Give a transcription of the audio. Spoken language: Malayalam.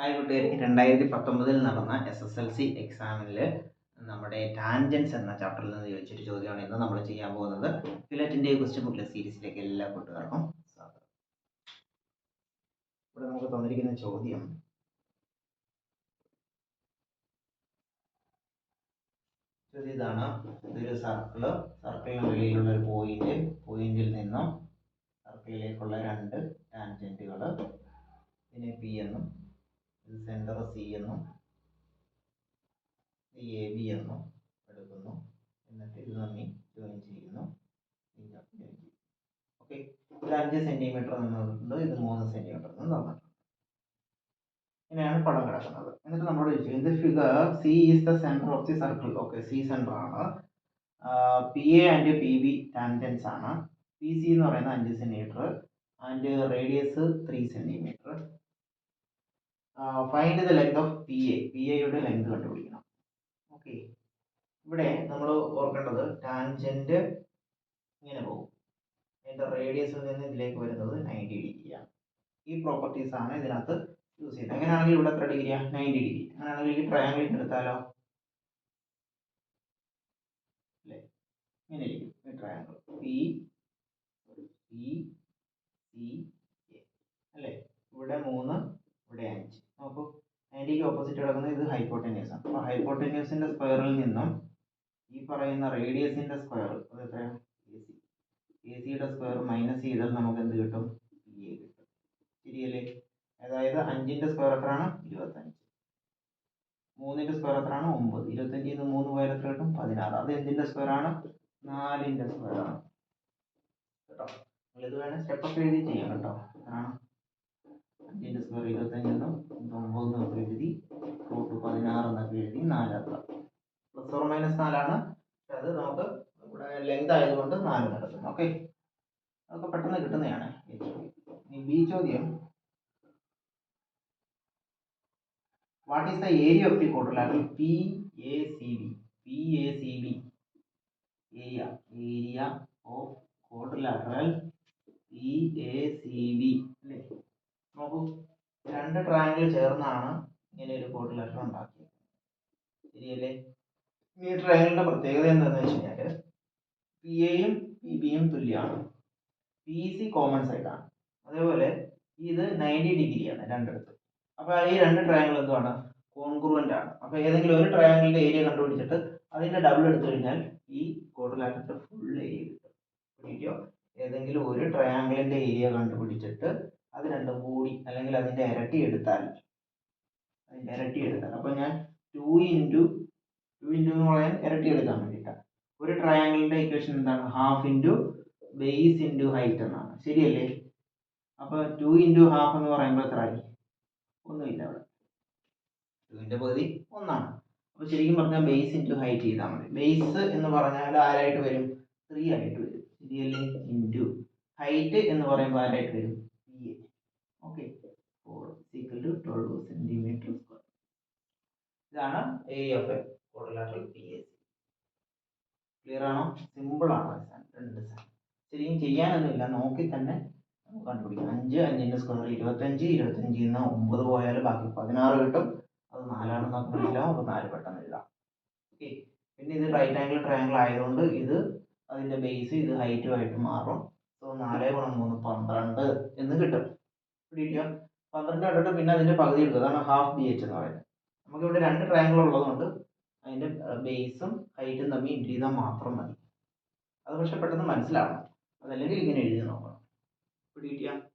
ഹായ് കൂട്ടുകാർ രണ്ടായിരത്തി പത്തൊമ്പതിൽ നടന്ന എസ് എസ് എൽ സി എക്സാമിൽ നമ്മുടെ ടാൻജൻസ് എന്ന ചാപ്റ്ററിൽ നിന്ന് ചോദിച്ചൊരു ചോദ്യമാണ് ഇന്ന് നമ്മൾ ചെയ്യാൻ പോകുന്നത്. ഫിലറ്റിന്റെ ക്വസ്റ്റ്യൻ ബുക്കിലെ സീരീസിലേക്ക് എല്ലാ കൂട്ടുകാർക്കും സ്വാഗതം. ഇവിടെ നമുക്ക് തന്നിരിക്കുന്ന ചോദ്യം. ചോദ്യം ഇതാണ്. ഇതൊരു സർക്കിൾ സർക്കിളിന് വെളിയിലുള്ള ഒരു പോയിന്റ് പോയിന്റിൽ നിന്നും സർക്കിളിലേക്കുള്ള രണ്ട് ടാൻജന്റുകൾ ഇതിനെ പി എന്നും ഇത് സെന്റർ സി എന്നും ഈ എ ബി എന്നും എടുക്കുന്നു. എന്നിട്ട് ഇത് തമ്മിൽ ജോയിൻ ചെയ്യുന്നു. ഓക്കെ ഇത് അഞ്ച് സെന്റിമീറ്റർ തന്നിട്ടുണ്ട് ഇത് മൂന്ന് സെന്റിമീറ്റർ എന്ന് തന്നിട്ടുണ്ട്. ഇങ്ങനെയാണ് പടം കിടക്കുന്നത്. എന്നിട്ട് നമ്മൾ ചോദിച്ചു ഇത് figure C is the centre of the circle okay C centre ആണ്. P A and P B tangents ആണ്. പി സി എന്ന് പറയുന്നത് അഞ്ച് centimetre and radius three centimetre find the length of P A P എയുടെ ലെങ്ത് കണ്ടുപിടിക്കണം. ഓക്കെ ഇവിടെ നമ്മൾ ഓർക്കേണ്ടത് ടാൻജന്റ് ഇങ്ങനെ പോകും. അതിന്റെ റേഡിയസിൽ നിന്ന് ഇതിലേക്ക് വരുന്നത് നയന്റി ഡിഗ്രിയാണ് ഈ പ്രോപ്പർട്ടീസ് ആണ് ഇതിനകത്ത് യൂസ് ചെയ്യുന്നത്. അങ്ങനെയാണെങ്കിൽ ഇവിടെ എത്ര ഡിഗ്രിയാണ് നയന്റി ഡിഗ്രി അങ്ങനെയാണെങ്കിൽ ഈ ട്രയാങ്കിൾ എടുത്താലോ? അല്ലേ? ഇങ്ങനെ ഇരിക്കും. Triangle P P C A അല്ലേ? ഇവിടെ മൂന്ന് ഇവിടെ അഞ്ച് നോക്കൂ. നയന്റിക്ക് ഓപ്പോസിറ്റ് കിടക്കുന്നത് ഇത് ഹൈപ്പോട്ടന്യൂസ് ആണ്. അപ്പോൾ ഹൈപ്പോട്ടന്യൂസിന്റെ സ്ക്വയറിൽ നിന്നും ഈ പറയുന്ന റേഡിയസിന്റെ സ്ക്വയർ അത് എത്രയാണ്? എ സി എ സിയുടെ സ്ക്വയർ മൈനസ് ചെയ്താൽ നമുക്ക് എന്ത് കിട്ടും? പി എ കിട്ടും. ശരിയല്ലേ? അതായത് അഞ്ചിന്റെ സ്ക്വയർ എത്രയാണ്? ഇരുപത്തഞ്ച്. മൂന്നിന്റെ സ്ക്വയർ എത്രയാണ്? ഒമ്പത്. ഇരുപത്തഞ്ചിൽ നിന്ന് മൂന്ന് പോയാൽ എത്ര കിട്ടും? പതിനാറ്. അത് എന്തിന്റെ സ്ക്വയർ ആണ്? നാലിന്റെ സ്ക്വയർ ആണ്. കേട്ടോ? നിങ്ങളിത് വേണേൽ സ്റ്റെപ്പൊക്കെ എഴുതി ചെയ്യാം കേട്ടോ. അഞ്ചിന്റെ സ്ക്വയർ ഇരുപത്തഞ്ചെന്നും നാലാക്കാം പ്ലസ് ഓർ മൈനസ് നാലാണ്. അത് നമുക്ക് ഇവിടെ ലെങ്ത് ആയതുകൊണ്ട് നാല് നടക്കും ഓക്കെ അതൊക്കെ പെട്ടെന്ന് കിട്ടുന്നതാണ് ഈ ബി ചോദ്യം. What is the area of the quadrilateral P A C B P A C B area area of quadrilateral P A C B അല്ലേ? നോക്കൂ. രണ്ട് ട്രയാങ്കിൾ ചേർന്നാണ് ഇങ്ങനെ ഒരു ക്വാഡ്രിലാറ്റർ ഉണ്ടാക്കിയത്. ശരിയല്ലേ ഈ ട്രയാങ്കിളിന്റെ പ്രത്യേകത എന്താണെന്ന് വെച്ച് കഴിഞ്ഞാൽ പി എയും പി ബിയും തുല്യമാണ്. പി സി കോമൺ സൈഡാണ് അതേപോലെ ഇത് നയന്റി ഡിഗ്രിയാണ് രണ്ടിടത്ത്. അപ്പോൾ ഈ രണ്ട് ട്രയാങ്കിൾ എന്തുവാണ്? കോൺക്രുവന്റ് ആണ്. അപ്പോൾ ഏതെങ്കിലും ഒരു ട്രയാങ്കിളിന്റെ ഏരിയ കണ്ടുപിടിച്ചിട്ട് അതിന്റെ ഡബിൾ എടുത്തു കഴിഞ്ഞാൽ ഈ ക്വാഡ്രിലാറ്ററിന്റെ ഫുൾ ഏരിയ കിട്ടും. പിടിക്കോ? ഏതെങ്കിലും ഒരു ട്രയാങ്കിളിന്റെ ഏരിയ കണ്ടുപിടിച്ചിട്ട് അത് രണ്ടും കൂടി അല്ലെങ്കിൽ അതിന്റെ ഇരട്ടി എടുത്താൽ അതിന്റെ ഇരട്ടി എടുത്താൽ. അപ്പോൾ ഞാൻ ടു ഇന്റു ടു ഇന്റു എന്ന് പറയാൻ ഇരട്ടി എടുക്കാൻ വേണ്ടിയിട്ടാണ് ഒരു ട്രയാങ്കിളിന്റെ ഇക്വേഷൻ എന്താണ്? Half into base into height എന്നാണ്. ശരിയല്ലേ? അപ്പോൾ ടു ഇന്റു ഹാഫ് എന്ന് പറയുമ്പോൾ ആയി? ഒന്നുമില്ല അവിടെ. ടുവിന്റെ പകുതി ഒന്നാണ്. അപ്പോൾ ശരിക്കും പറഞ്ഞാൽ ബേസ് ഇന്റു ഹൈറ്റ് ചെയ്താൽ മതി. ബേസ് എന്ന് പറഞ്ഞാൽ ആരായിട്ട് വരും? ത്രീ ആയിട്ട് വരും. ശരിയല്ലേ? ഇന്റു ഹൈറ്റ് എന്ന് പറയുമ്പോൾ ആരായിട്ട് വരും? P A okay four equal to twelve centimetre ഇതാണ് A of A quadrilateral P A C clear ആണോ? സിമ്പിൾ ആണ്? രണ്ട് ശരിയും ചെയ്യാനൊന്നുമില്ല. നോക്കി തന്നെ കണ്ടുപിടിക്കാം. അഞ്ച് അഞ്ചിന്റെ സ്ക്വയർ ഇരുപത്തഞ്ച് ഇരുപത്തഞ്ചിൽ നിന്ന് ഒമ്പത് പോയാൽ ബാക്കി പതിനാറ് കിട്ടും. അത് നാലാണെന്ന് നമുക്ക് മനസ്സിലാവും. അപ്പോൾ നാല് പെട്ടെന്ന് എഴുതാം. ഓക്കെ പിന്നെ ഇത് റൈറ്റ് ആംഗിൾ ട്രയാംഗിൾ ആയതുകൊണ്ട് ഇത് അതിന്റെ ബേസ് ഇത് ഹൈറ്റുമായിട്ട് മാറും. സോ നാല് ഗുണം മൂന്ന് പന്ത്രണ്ട് എന്ന് കിട്ടും. പന്ത്രണ്ട് കണ്ടിട്ട് പിന്നെ അതിന്റെ പകുതി എടുക്കുക. അതാണ് ഹാഫ് ബി എച്ച് എന്ന് പറയുന്നത്. നമുക്കിവിടെ രണ്ട് ട്രയാംഗിൾ ഉള്ളതുകൊണ്ട് അതിന്റെ ബേസും ഹൈറ്റും തമ്മിൽ ഇന്റു ചെയ്താൽ മാത്രം മതി. അത് പക്ഷെ പെട്ടെന്ന് മനസ്സിലാവണം. അതല്ലെങ്കിൽ ഇങ്ങനെ എഴുതി നോക്കണം. പിടിക്കുക